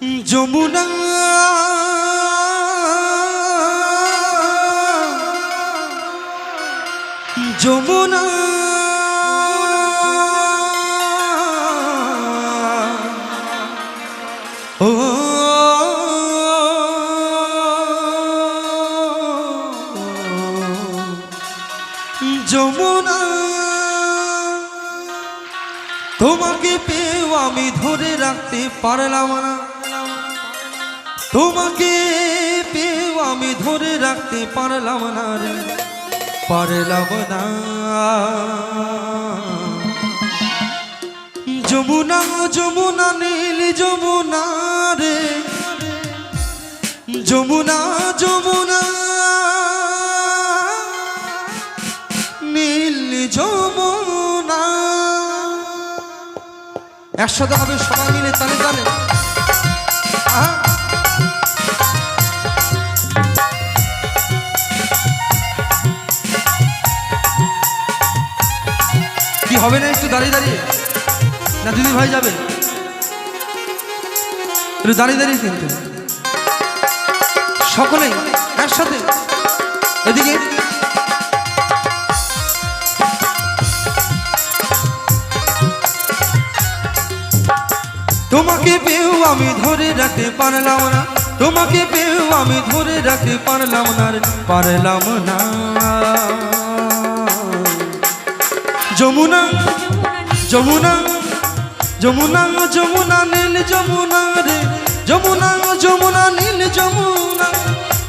যমুনা। যমুনা। ও। যমুনা। তোমাকে পেয়েও আমি ধরে রাখতে পারলাম না। তোমাকে পেয়েও আমি ধরে রাখতে পারলাম না রে। পারলাম না। যমুনা যমুনা, নীল যমুনা রে। যমুনা যমুনা। নীল যমুনা। একসাথে হবে সবাই মিলে তালে তালে। আহা। হবে না একটু দাঁড়িয়ে দাঁড়িয়ে? না দিদি ভাই যাবে। একটু দাঁড়িয়ে দাঁড়িয়ে কিন্তু। সকলেই একসাথে এদিকে। তোমাকে পেয়েও আমি ধরে রাখতে পারলাম না। তোমাকে পেয়েও আমি ধরে রাখতে পারলাম না পারলাম না। যমুনা যমুনা যমুনা যমুনা নীল যমুনা রে। যমুনা যমুনা নীল যমুনা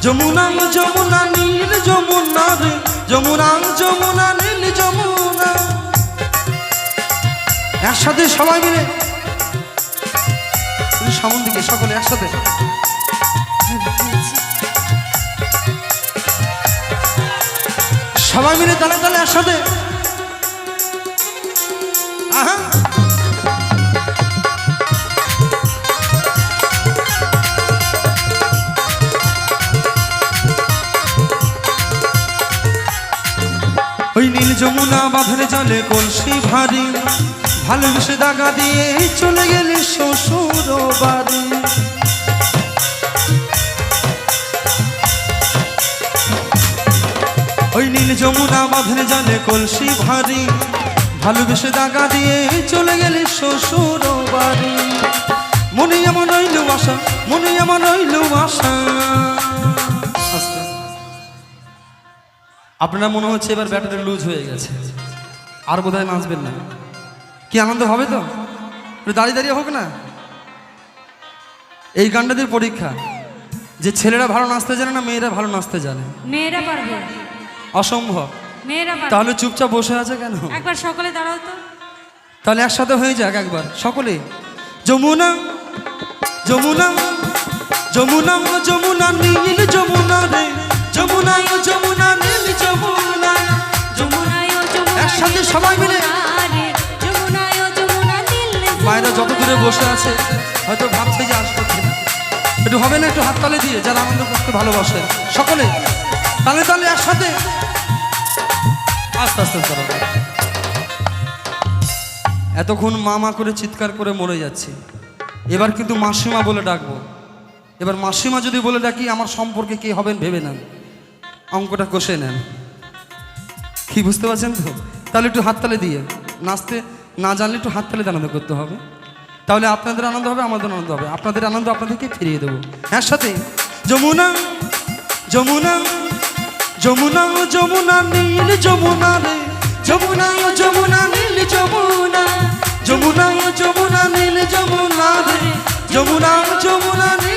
যমুনা যমুনা নীল যমুনা রে। যমুনা যমুনা নীল যমুনা। একসাথে সবাই মিলে। সামন সকলে একসাথে। সবাই মিলে তালে তালে একসাথে। ওই নীল যমুনা বাঁধের জলে কলসি ভারী ভালোবেসে দাগা দিয়ে চলে গেলে শ্বশুর বাড়ি। ওই নীল যমুনা বাঁধের জলে কলসি ভারী ভালোবেসে দাগা দিয়ে চলে গেলে শ্বশুর বাড়ি। মনে এমন রইল আশা মনে এমন রইল আশা। আপনার মনে হচ্ছে এবার ব্যাটারি লুজ হয়ে গেছে। আর বোধহয় নাচবেন না। কি আনন্দ হবে তো? দাঁড়িয়ে দাঁড়িয়ে হোক না? এই গানটাদের পরীক্ষা। যে ছেলেরা ভালো নাচতে জানে না মেয়েরা ভালো নাচতে জানে। মেয়েরা পারবে। অসম্ভব। তাহলে চুপচাপ বসে আছে কেন? একবার সকলে দাঁড়াও তো। তাহলে একসাথে হয়ে যাক একবার সকলে। যমুনা যমুনা যমুনা যমুনা নীল যমুনা রে। যমুনা যমুনা নীল যমুনা। যমুনায় ও যমুনা একসাথে সবাই মিলে। ও যমুনা নীল মায়েরা যত দূরে বসে আছে হয়তো ভাবছে যে আসব। একটু হবে না একটু হাত তালে দিয়ে যারা আনন্দ করতে ভালোবাসে। সকলে তালে তালে একসাথে। আস্তে আস্তে চলো। এতক্ষণ মা মা করে চিৎকার করে মরে যাচ্ছি। এবার কিন্তু মাসিমা বলে ডাকবো। এবার মাসিমা যদি বলে ডাকি, আমার সম্পর্কে কি হবেন ভেবে নেন। অঙ্কটা কষে নেন। কি বুঝতে পারছেন তো? তাহলে একটু হাততালি দিয়ে। নাচতে না জানলে একটু হাততালি আনন্দ করতে হবে। তাহলে আপনাদের আনন্দ হবে, আমাদের আনন্দ হবে। আপনাদের আনন্দ আপনাদেরকে ফিরিয়ে দেবো। একসাথে। যমুনা যমুনা। যমুনা যমুনা, নীল যমুনা রে। যমুনা যমুনা, নীল যমুনা। যমুনা যমুনা, নীল যমুনা রে। যমুনা যমুনা, নীল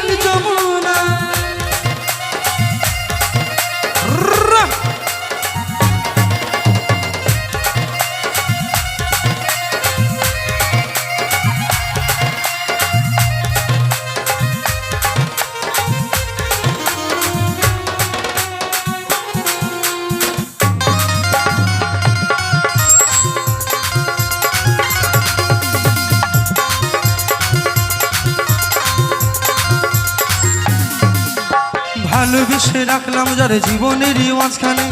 ভালোবেসে রাখলাম যার জীবনেরই মাঝখানে।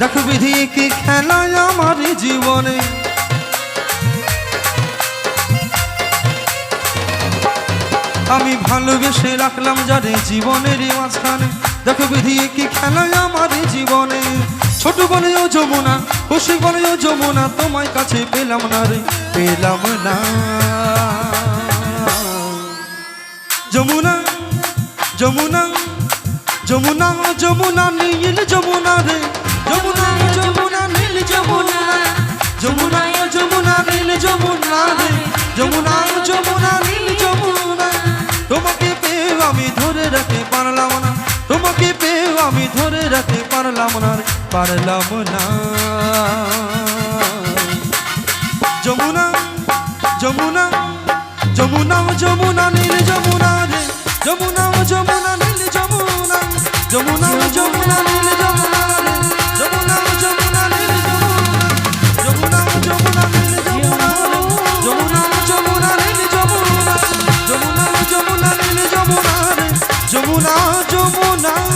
দেখো বিধি, কি খেলায় আমার জীবনে। আমি ভালোবেসে রাখলাম যারে জীবনের মাঝখানে। দেখো বিধিয়ে কি খেলা আমার জীবনে। ছোট বলেও যমুনা, খুশি বলেও যমুনা তোমার কাছে পেলাম না রে, পেলাম না। যমুনা যমুনা যমুনা যমুনা, নীল যমুনা রে। যমুনা যমুনা, নীল যমুনা। যমুনা যমুনা, নীল যমুনা রে। যমুনা যমুনা, নীল যমুনা। তোমাকে পেয়ে আমি ধরে রাখতে পারলাম না। তোমাকে পেয়ে আমি ধরে রাখতে পারলাম না রে। পারলাম না। যমুনা যমুনা যমুনা যমুনা, নীল যমুনা রে। যমুনা যমুনা যমুনা যমুনা নীল যমুনা যমুনা যমুনা